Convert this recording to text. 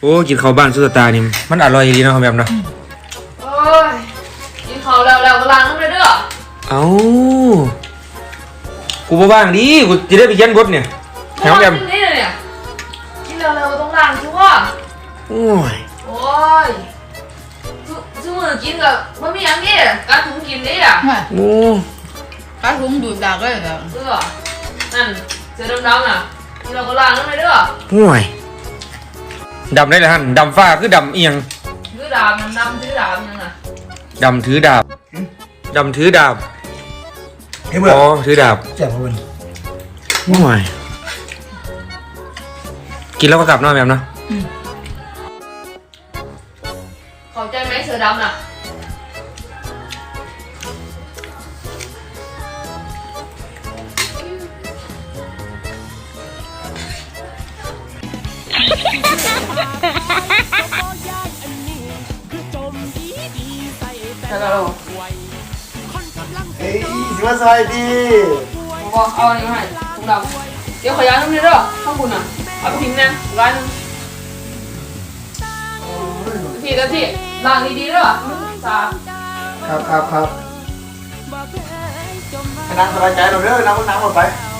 โอ้กินข้าวบ้านสุดตานี่มันอร่อยดีเนาะแบบเนาะโอ้ยกินข้าวแล้วแล้วก็ล้างน้ำเลยเด้อเอ้ากูบ่ว่างดิกูจะได้ไปเขียันบทเนี่ยแถวแบบกินนี่เลยเนี่ยกินแล้วแล้วก็ต้องล้างชัวร์โอ้ยโอ้ยซุซุมือกินกับมันมีอย่างนี้การถุงกินนี่อะโอ้ปลาถุงดูดดากเลยเหรอเออนั่นเสือดำๆน่ะกินแล้วก็ล้างน้ำเลยเด้อโอ้ย ดำได้เลยฮันดำฟ้าคือดำเอียงถือดาบมันดำถือดาบยังอะดำถือดาบดำถือดาบเฮ้ยเบื่ออ๋อถือดาบแจ่มพอวันโอ้ยกินแล้วก็กลับเนอนแบบเนาะเข้าใจไหมเสือดำน่ะ แล้วก็เราเฮ้ยสิว่าซอยดีบอกเอาอันนี้มาให้ถุงดำเดี๋ยวขอยาน้ำนี่เด้อข้างบนน่ะเอาไปทิ้งนะร้านหนึงทีละทีล้างดีๆเด้อมันสะอาดครับครับครับให้นั่งสบายใจเราเด้อนั่งนั่งหมดไปเ